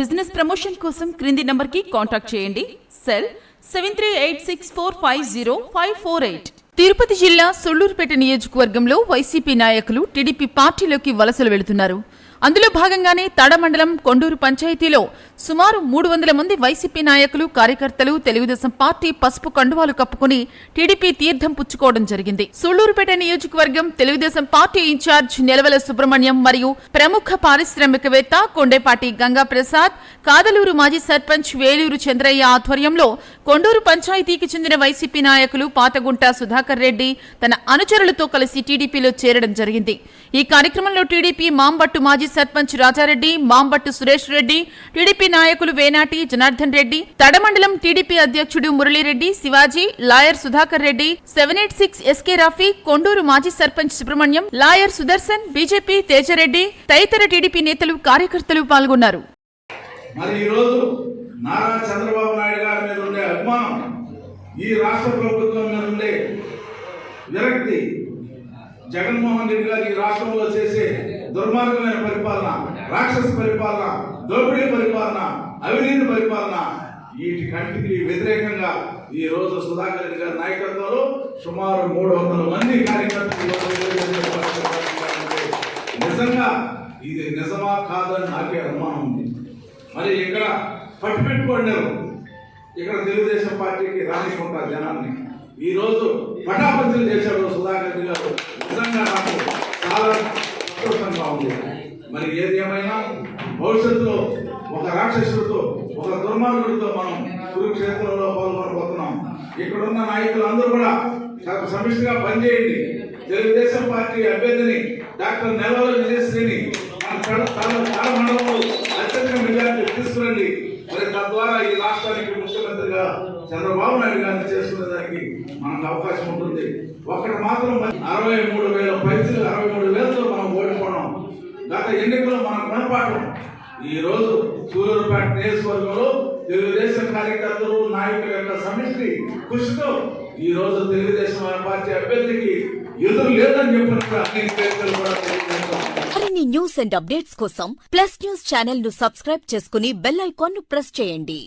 Business promotion కోసం క్రింది నంబర్కి కాంటాక్ట్ చేయండి. Cell seven three eight six four five zero five four eight. Tirupati జిల్లా సొళ్ళూరుపేట నియోజకవర్గంలో వైసీపీ నాయకులు టీడీపీ పార్టీలోకి వలసలు వెళుతున్నారు. అందులో భాగంగానే తడ మండలం కొండూరు పంచాయతీలో సుమారు మూడు వందల మంది వైసీపీ నాయకులు కార్యకర్తలు తెలుగుదేశం పార్టీ పసుపు కండువాలు కప్పుకుని టీడీపీ తీర్థం పుచ్చుకోవడం జరిగింది. సూళ్ళూరుపేట నియోజకవర్గం తెలుగుదేశం పార్టీ ఇన్ఛార్జ్ నిలవల సుబ్రహ్మణ్యం మరియు ప్రముఖ పారిశ్రామికవేత్త కొండేపాటి గంగా ప్రసాద్ కాదలూరు మాజీ సర్పంచ్ వేలూరు చంద్రయ్య ఆధ్వర్యంలో కొండూరు పంచాయతీకి చెందిన వైసీపీ నాయకులు పాతగుంట సుధాకర్ రెడ్డి తన అనుచరులతో కలిసి టీడీపీలో చేరడం జరిగింది. ఈ కార్యక్రమంలో టీడీపీ మాంబట్టు మాజీ సర్పంచ్ రాజారెడ్డి మాంబట్టు సురేష్ రెడ్డి టీడీపీ నాయకులు వేనాటి జనార్దన్ రెడ్డి తడమండలం టీడీపీ అధ్యక్షుడు Murali Reddy Shivaji lawyer Sudhakar Reddy seven eight six SK Rafi Konduru మాజీ సర్పంచ్ సుబ్రహ్మణ్యం లాయర్ సుదర్శన్ బీజేపీ తేజరెడ్డి తదితర టీడీపీ నేతలు కార్యకర్తలు పాల్గొన్నారు. మరి నారా చంద్రబాబు నాయుడు గారి మీద ఉండే అభిమానం ఈ రాష్ట్ర ప్రభుత్వం మీద ఉండే విరక్తి జగన్మోహన్ రెడ్డి గారు ఈ రాష్ట్రంలో చేసే దుర్మార్గమైన పరిపాలన రాక్షస పరిపాలన దోపిడీ పరిపాలన అవినీతి పరిపాలన వీటి కంటికి వ్యతిరేకంగా ఈ రోజు సుధాకర్ రెడ్డి గారి నాయకత్వంలో సుమారు మూడు వందల మంది కార్యకర్తలు నిజంగా ఇది నిజమా కాదని నాకే అనుమానం ఉంది. మరి ఇక్కడ పట్టు పెట్టుకోండారు ఇక్కడ తెలుగుదేశం పార్టీకి రానికుంటారు జనాన్ని. ఈ రోజు పటాపంచలు చేశాడు సుధాకర్ రెడ్డి గారు నిజంగా నాకు చాలా సంతోషంగా ఉంది మరి ఏది ఏమైనా భవిష్యత్తులో ఒక రాక్షసుడితో ఒక దుర్మార్గుడితో మనం కురుక్షేత్రంలో పాల్గొనబోతున్నాం. ఇక్కడ ఉన్న నాయకులు అందరూ కూడా చాలా సమిష్టిగా పనిచేయండి. తెలుగుదేశం పార్టీ అభ్యర్థిని డాక్టర్ నెలవల విజయశ్రీని మన మండలంలో అత్యధిక మెజార్టీ తీసుకురండి. మరి తద్వారా ఈ రాష్ట్రానికి ముఖ్యమంత్రిగా చంద్రబాబు నాయుడు గారిని చేసుకునేదానికి మనకు అవకాశం ఉంటుంది. ఒకటి మాత్రం అరవై మూడు వేల పైసలు అరవై మూడు వేలతో గత ఎన్నికల్లో మన గుణపాఠం ఈరోజు రోజు నియోజకవర్గంలో తెలుగుదేశం కార్యకర్తలు నాయకుల యొక్క సమిష్టి కృషితో ఈ రోజు తెలుగుదేశం పార్టీ అభ్యర్థికి ఎదురు లేదని చెప్పినట్టు అన్ని పేర్లు కూడా తెలియజేస్తాం. మరిన్ని న్యూస్ అండ్ అప్డేట్స్ కోసం ప్లస్ న్యూస్ ఛానల్ను సబ్స్క్రైబ్ చేసుకుని బెల్ ఐకాన్ను ప్రెస్ చేయండి.